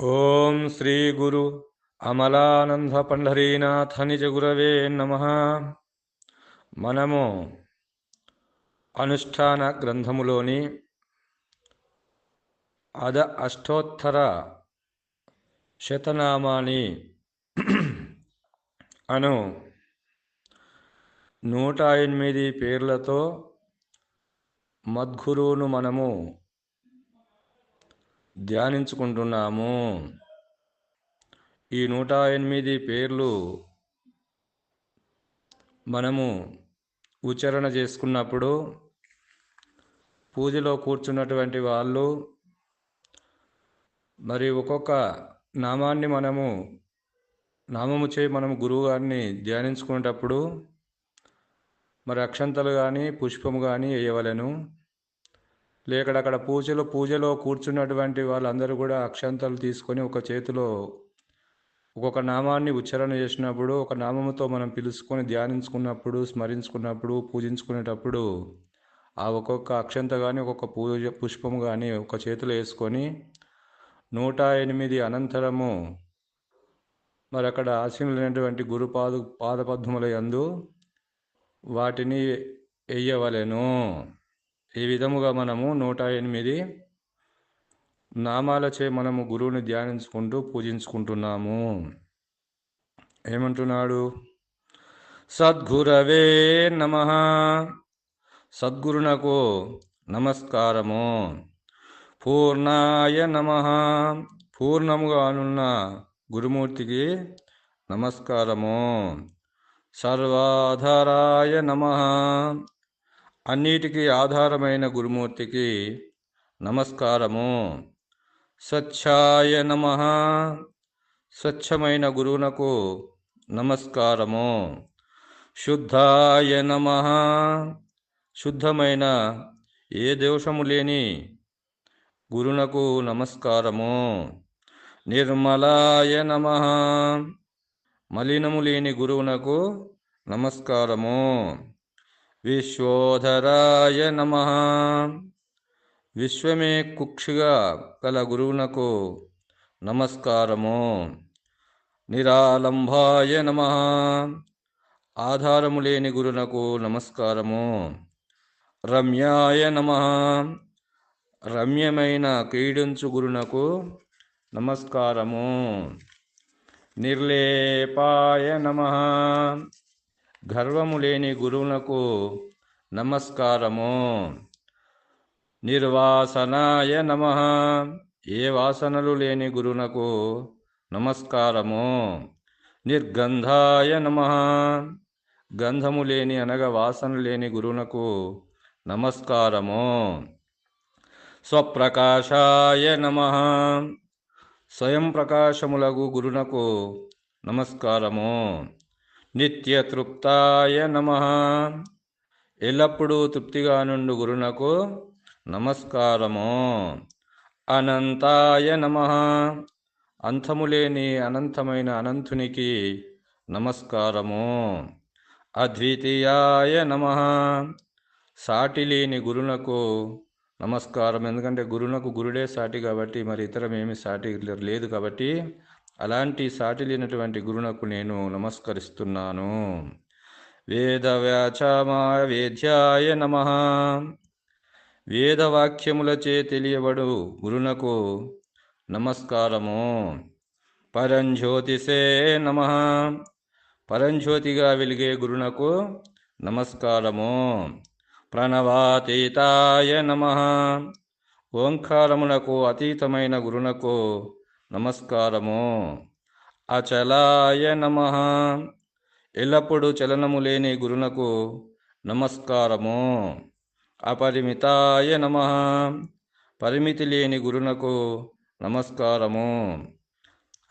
ఓం శ్రీ గురు అమలానంద పండరీనాథ నిజ గురవే నమ. మనము అనుష్ఠాన గ్రంథములోని అద అష్టోత్తర శతనామాని అను నూట ఎనిమిది పేర్లతో మద్గురువును మనము ధ్యానించుకుంటున్నాము. ఈ నూట ఎనిమిది పేర్లు మనము ఉచ్చారణ చేసుకున్నప్పుడు పూజలో కూర్చున్నటువంటి వాళ్ళు మరి ఒక్కొక్క నామాన్ని మనము నామము చేయి మనము గురువు గారిని ధ్యానించుకునేటప్పుడు మరి అక్షంతలు కానీ పుష్పము కానీ వేయవలను. లేక అక్కడ పూజలో పూజలో కూర్చున్నటువంటి వాళ్ళందరూ కూడా అక్షంతలు తీసుకొని ఒక చేతిలో ఒక్కొక్క నామాన్ని ఉచ్చారణ చేసినప్పుడు ఒక నామముతో మనం పిలుచుకొని ధ్యానించుకున్నప్పుడు స్మరించుకున్నప్పుడు పూజించుకునేటప్పుడు ఆ ఒక్కొక్క అక్షంత కానీ ఒక్కొక్క పూజ పుష్పము కానీ ఒక చేతిలో వేసుకొని నూట ఎనిమిది అనంతరము మరి అక్కడ ఆశీనులైనటువంటి గురుపాదు పాదపద్మముల యందు వాటిని వెయ్యవలెను ఈ విధముగా మనము నూట ఎనిమిది నామాలచే మనము గురువుని ధ్యానించుకుంటూ పూజించుకుంటున్నాము. ఏమంటున్నాడు? సద్గురవే నమ. సద్గురునకు నమస్కారము. పూర్ణాయ నమ. పూర్ణముగా అనున్న గురుమూర్తికి నమస్కారము. సర్వాధారాయ నమ. అన్నిటికీ ఆధారమైన గురుమూర్తికి నమస్కారము. స్వచ్ఛాయ నమ. స్వచ్ఛమైన గురువునకు నమస్కారము. శుద్ధాయ నమ. శుద్ధమైన ఏ దోషము లేని గురునకు నమస్కారము. నిర్మలాయ నమ. మలినము లేని గురువునకు నమస్కారము. విశ్వోధరాయ నమ. విశ్వమే కుక్షిగా కల గురువునకు నమస్కారము. నిరాలంబాయ నమ. ఆధారము లేని గురునకు నమస్కారము. రమ్యాయ నమ. రమ్యమైన క్రీడించు గురునకు నమస్కారము. నిర్లేపాయ నమ. గర్వము లేని గురువునకు నమస్కారము. నిర్వాసనాయ నమ. ఏ వాసనలు లేని గురునకు నమస్కారము. నిర్గంధాయ నమ. గంధము లేని అనగా వాసన లేని గురువునకు నమస్కారము. స్వప్రకాశాయ నమ. స్వయం ప్రకాశములగు గురునకు నమస్కారము. నిత్యతృప్తాయ నమ. ఎల్లప్పుడూ తృప్తిగా నుండు గురునకు నమస్కారము. అనంతాయ నమ. అంతములేని అనంతమైన అనంతునికి నమస్కారము. అద్వితీయాయ నమ. సాటి లేని గురునకు నమస్కారం. ఎందుకంటే గురునకు గురుడే సాటి కాబట్టి మరి ఇతరమేమి సాటి లేదు కాబట్టి అలాంటి సాటి లేనటువంటి గురునకు నేను నమస్కరిస్తున్నాను. వేదవ్యాచామా వేద్యాయ నమ. వేదవాక్యములచే తెలియబడు గురునకు నమస్కారము. పరంజ్యోతిసే నమ. పరంజ్యోతిగా వెలిగే గురునకు నమస్కారము. ప్రణవాతీతాయ నమ. ఓంకారమునకు అతీతమైన గురునకు నమస్కారము. అచలాయ నమ. ఎల్లప్పుడూ చలనము లేని గురునకు నమస్కారము. అపరిమితాయ నమ. పరిమితి లేని గురునకు నమస్కారము.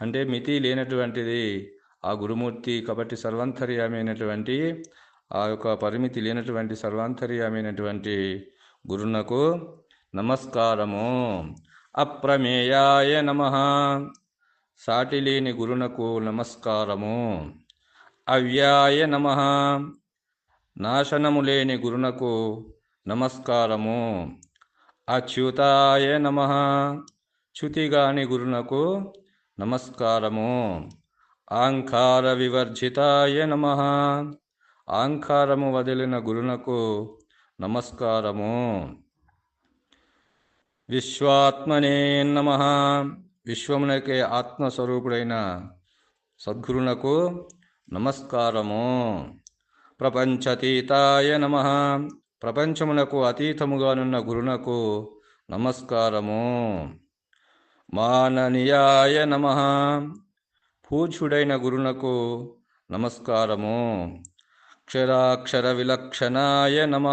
అంటే మితి లేనటువంటిది ఆ గురుమూర్తి కాబట్టి సర్వాంతర్యమైనటువంటి ఆ యొక్క పరిమితి లేనటువంటి సర్వాంతర్యమైనటువంటి గురునకు నమస్కారము. అప్రమేయాయ నమ. సాటిలేని గురునకు నమస్కారము. అవ్యాయ నమ. నాశనము లేని గురునకు నమస్కారము. అచ్యుతాయ నమ. చ్యుతిగాని గురునకు నమస్కారము. ఆంకార వివర్జితాయ నమ. ఆంకారము వదిలిన గురునకు నమస్కారము. విశ్వాత్మనే నమ. విశ్వమునకే ఆత్మస్వరూపుడైన సద్గురునకు నమస్కారము. ప్రపంచతీతాయ నమ. ప్రపంచమునకు అతీతముగానున్న గురునకు నమస్కారము. మాననీయాయ నమ. పూజ్యుడైన గురునకు నమస్కారము. క్షరాక్షర విలక్షణాయ నమ.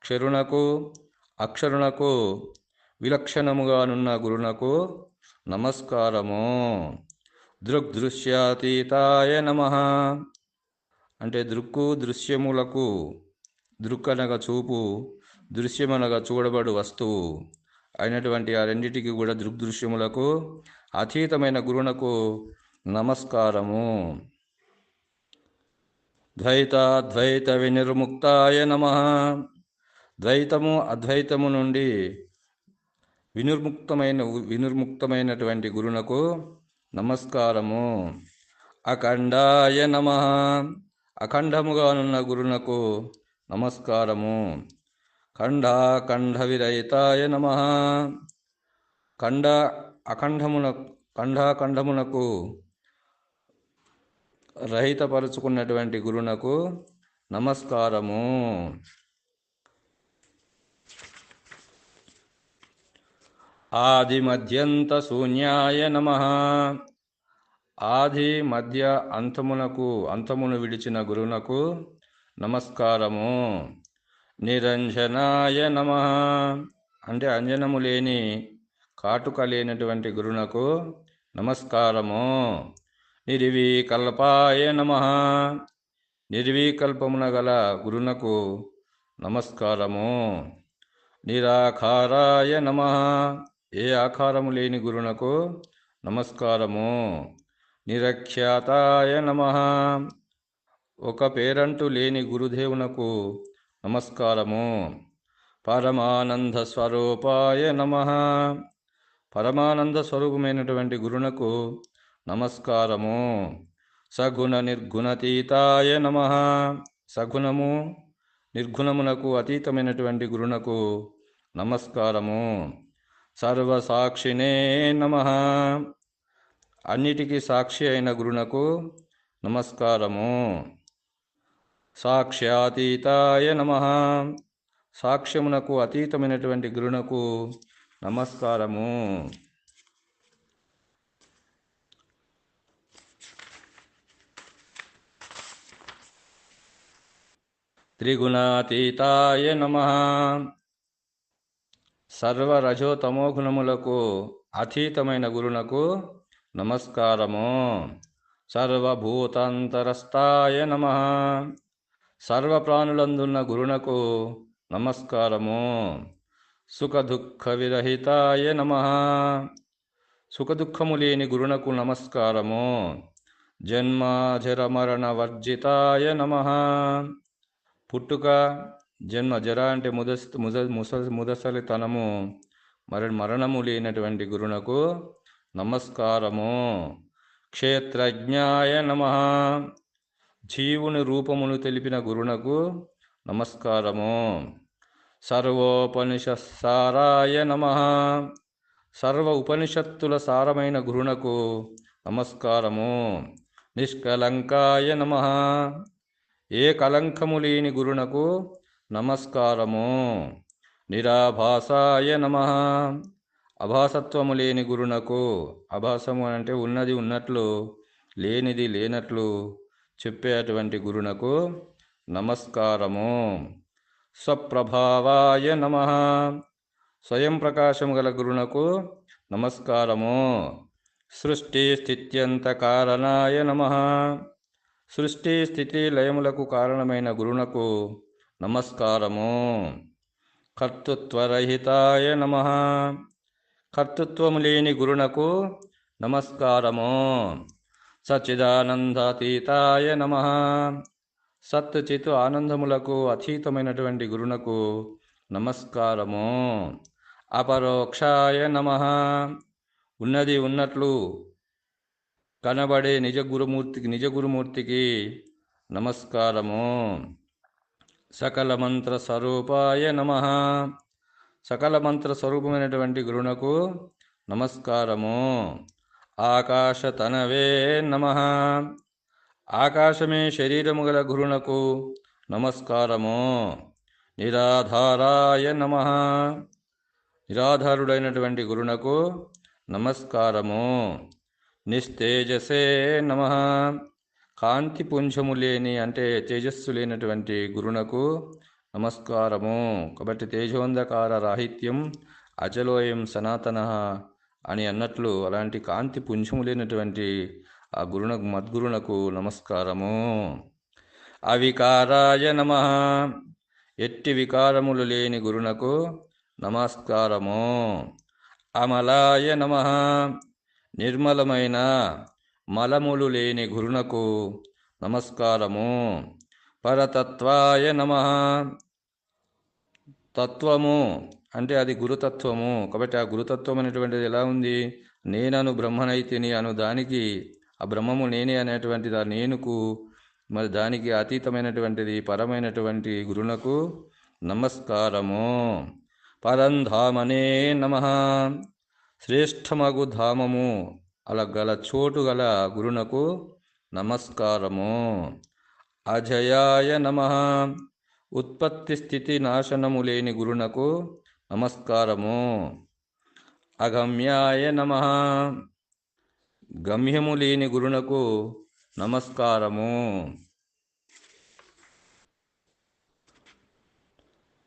క్షరునకు అక్షరునకు విలక్షణముగానున్న గురునకు నమస్కారము. దృగ్దృశ్యాతీతాయ నమ. అంటే దృక్కు దృశ్యములకు దృక్కనగా చూపు దృశ్యమనగా చూడబడు వస్తువు. అయినటువంటి ఆ రెండిటికి కూడా దృగ్దృశ్యములకు అతీతమైన గురునకు నమస్కారము. ద్వైతాద్వైత వినిర్ముక్తాయ నమ. ద్వైతము అద్వైతము నుండి వినిర్ముక్తమైన వినిర్ముక్తమైనటువంటి గురునకు నమస్కారము. అఖండాయ నమ. అఖండముగానున్న గురునకు నమస్కారము. ఖండాఖండ విరహితాయ నమ. ఖండ అఖండమున ఖండాఖండమునకు రహితపరుచుకున్నటువంటి గురునకు నమస్కారము. ఆది మధ్యంత శూన్యాయ నమ. ఆది మధ్య అంతమునకు అంతమును విడిచిన గురునకు నమస్కారము. నిరంజనాయ నమ. అంటే అంజనము లేని కాటుక లేనటువంటి గురునకు నమస్కారము. నిర్వీకల్పాయ నమ. నిర్వీకల్పమున గల గురునకు నమస్కారము. నిరాకారాయ నమ. ఏ ఆకారము లేని గురునకు నమస్కారము. నిరఖ్యాతాయ నమ. ఒక పేరంటూ లేని గురుదేవునకు నమస్కారము. పరమానంద స్వరూపాయ నమ. పరమానంద స్వరూపమైనటువంటి గురునకు నమస్కారము. సగుణ నిర్గుణతీతాయ నమ. సగుణము నిర్గుణమునకు అతీతమైనటువంటి గురునకు నమస్కారము. సర్వసాక్షినే నమ. అన్నిటికీ సాక్షి అయిన గురునకు నమస్కారము. సాక్ష్యాతీతాయ నమ. సాక్ష్యమునకు అతీతమైనటువంటి గురునకు నమస్కారము. త్రిగుణాతీతాయ నమ. సర్వరజోతమో గుణములకు అతీతమైన గురునకు నమస్కారము. సర్వభూతాంతరస్థాయ నమ. సర్వప్రాణులందున్న గురునకు నమస్కారము. సుఖదుఃఖ విరహితాయ నమ. సుఖదుఖము లేని గురునకు నమస్కారము. జన్మాజరమరణ వర్జితాయ నమ. పుట్టుక జన్మ జర అంటే ముదస్ ముద ముస ముదసలితనము మరి మరణము లేనటువంటి గురునకు నమస్కారము. క్షేత్రజ్ఞాయ నమ. జీవుని రూపమును తెలిపిన గురునకు నమస్కారము. సర్వోపనిషత్సారాయ నమ. సర్వ ఉపనిషత్తుల సారమైన గురునకు నమస్కారము. నిష్కలంకాయ నమ. ఏ కలంకము లేని గురునకు నమస్కారము. నిరాభాసాయ నమ. అభాసత్వము లేని గురునకు అభాసము అంటే ఉన్నది ఉన్నట్లు లేనిది లేనట్లు చెప్పేటువంటి గురునకు నమస్కారము. స్వప్రభావాయ నమ. స్వయం ప్రకాశము గల గురునకు నమస్కారము. సృష్టి స్థిత్యంత కారణాయ నమ. సృష్టి స్థితి లయములకు కారణమైన గురునకు నమస్కారము. కర్తృత్వరహితాయ నమ. కర్తృత్వము లేని గురునకు నమస్కారము. సచ్చిదానందాతీతాయ నమ. సత్ చిత్ ఆనందములకు అతీతమైనటువంటి గురునకు నమస్కారము. అపరోక్షాయ నమ. ఉన్నది ఉన్నట్లు కనబడే నిజ గురుమూర్తికి నిజ గురుమూర్తికి నమస్కారము. సకల మంత్ర స్వరూపాయ నమ. సకల మంత్ర స్వరూపమైనటువంటి గురునకు నమస్కారము. ఆకాశ తనవే నమ. ఆకాశమే శరీరము గల గురునకు నమస్కారము. నిరాధారాయ నమ. నిరాధారుడైనటువంటి గురునకు నమస్కారము. నిస్తేజసే నమ. కాంతి పుంజము లేని అంటే తేజస్సు లేనటువంటి గురునకు నమస్కారము. కాబట్టి తేజోంధకార రాహిత్యం అచలోయం సనాతన అని అన్నట్లు అలాంటి కాంతి పుంజము లేనటువంటి ఆ గురునకు మద్గురునకు నమస్కారము. అవికారాయ నమ. ఎట్టి వికారములు లేని గురునకు నమస్కారము. అమలాయ నమ. నిర్మలమైన మలములు లేని గురునకు నమస్కారము. పరతత్వాయ నమ. తత్వము అంటే అది గురుతత్వము. కాబట్టి ఆ గురుతత్వం అనేటువంటిది ఎలా ఉంది? నేనను బ్రహ్మనైతిని అను దానికి ఆ బ్రహ్మము నేనే అనేటువంటిది ఆ నేనుకు మరి దానికి అతీతమైనటువంటిది పరమైనటువంటి గురునకు నమస్కారము. పరంధామనే నమ. శ్రేష్టమగు ధామము. అలా గల చోటు గల గురునకు నమస్కారము. అజయాయ నమ. ఉత్పత్తి స్థితి నాశనము లేని గురునకు నమస్కారము. అగమ్యాయ నమ. గమ్యము లేని గురునకు నమస్కారము.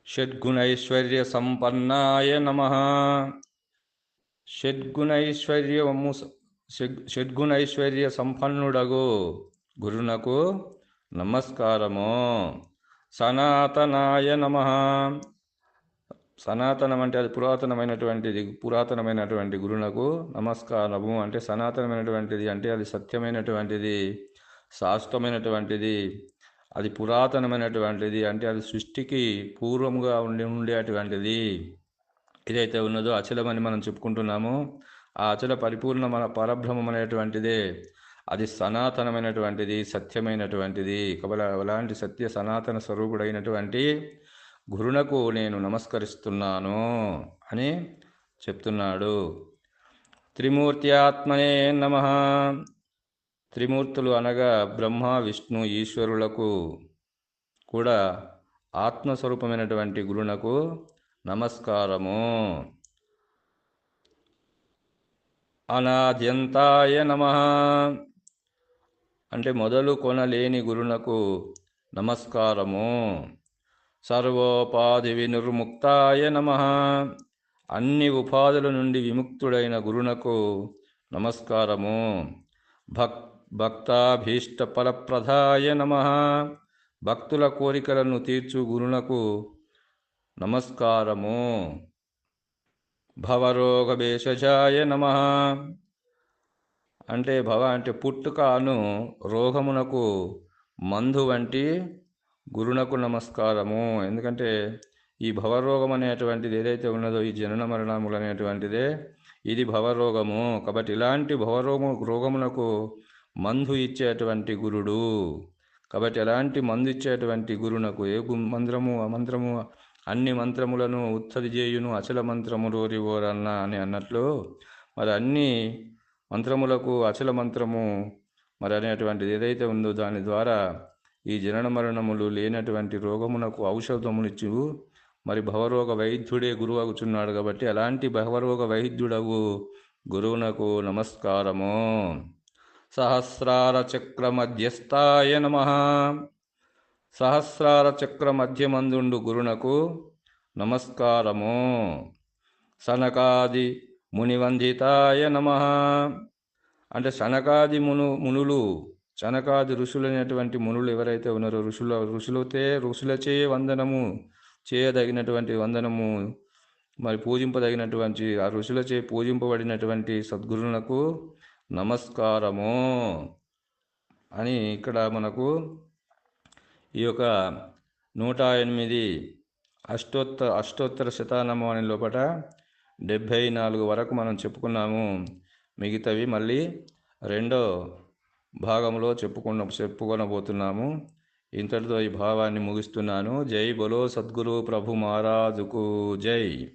షడ్గుణైశ్వర్య సంపన్నాయ నమ. షడ్గుణైశ్వర్యము షడ్గుణైశ్వర్య సంపన్నుడగు గురునకు నమస్కారము. సనాతనాయ నమ. సనాతనం అంటే అది పురాతనమైనటువంటిది పురాతనమైనటువంటి గురునకు నమస్కారము. అంటే సనాతనమైనటువంటిది అంటే అది సత్యమైనటువంటిది శాశ్వతమైనటువంటిది అది పురాతనమైనటువంటిది అంటే అది సృష్టికి పూర్వముగా ఉండి ఉండేటువంటిది. ఏదైతే ఉన్నదో అచలమని మనం చెప్పుకుంటున్నాము. ఆ అచల పరిపూర్ణ పరబ్రహ్మం అనేటువంటిదే అది సనాతనమైనటువంటిది సత్యమైనటువంటిది కబల అలాంటి సత్య సనాతన స్వరూపుడైనటువంటి గురునకు నేను నమస్కరిస్తున్నాను అని చెప్తున్నాడు. త్రిమూర్త్యాత్మనే నమ. త్రిమూర్తులు అనగా బ్రహ్మ విష్ణు ఈశ్వరులకు కూడా ఆత్మస్వరూపమైనటువంటి గురునకు నమస్కారము. అనాద్యంతాయ నమ. అంటే మొదలు కొనలేని గురునకు నమస్కారము. సర్వోపాధి వినుర్ముక్తాయ నమ. అన్ని ఉపాధుల నుండి విముక్తుడైన గురునకు నమస్కారము. భక్ భక్తాభీష్ట ఫలప్రదాయ నమ. భక్తుల కోరికలను తీర్చు గురునకు నమస్కారము. భవరోగభేషజాయ నమ. అంటే భవ అంటే పుట్టుక అను రోగమునకు మందు వంటి గురునకు నమస్కారము. ఎందుకంటే ఈ భవరోగం అనేటువంటిది ఏదైతే ఉన్నదో ఈ జనన మరణములు అనేటువంటిదే ఇది భవరోగము. కాబట్టి ఇలాంటి భవరోగము రోగమునకు మందు ఇచ్చేటువంటి గురుడు. కాబట్టి ఎలాంటి మందు ఇచ్చేటువంటి గురునకు ఏ మంత్రము మంత్రము అన్ని మంత్రములను ఉత్తది చేయును అచల మంత్రము రోరివోరన్న అని అన్నట్లు మరి అన్ని మంత్రములకు అచల మంత్రము మరి అనేటువంటిది ఏదైతే ఉందో దాని ద్వారా ఈ జనన మరణములు లేనటువంటి రోగమునకు ఔషధమునిచ్చు మరి భవరోగ వైద్యుడే గురువగుచున్నాడు కాబట్టి అలాంటి భవరోగ వైద్యుడగు గురువునకు నమస్కారము. సహస్రార చక్ర మధ్యస్థాయ నమ. సహస్రార చక్ర మధ్యమందుండు గురునకు నమస్కారము. సనకాది మునివందితాయ నమ. అంటే సనకాది మును మునులు సనకాది ఋషులైనటువంటి మునులు ఎవరైతే ఉన్నారో ఋషుల ఋషులతే ఋషులచే వందనము చేయదగినటువంటి వందనము మరి పూజింపదగినటువంటి ఆ ఋషులచే పూజింపబడినటువంటి సద్గురులకు నమస్కారము. అని ఇక్కడ మనకు ఈ యొక్క నూట ఎనిమిది అష్టోత్తర అష్టోత్తర శతానము అనే లోపల డెబ్భై నాలుగు వరకు మనం చెప్పుకున్నాము. మిగతావి మళ్ళీ రెండో భాగంలో చెప్పుకున్న చెప్పుకొనబోతున్నాము. ఇంతటితో ఈ భావాన్ని ముగిస్తున్నాను. జై బలో సద్గురు ప్రభు మహారాజుకు జై.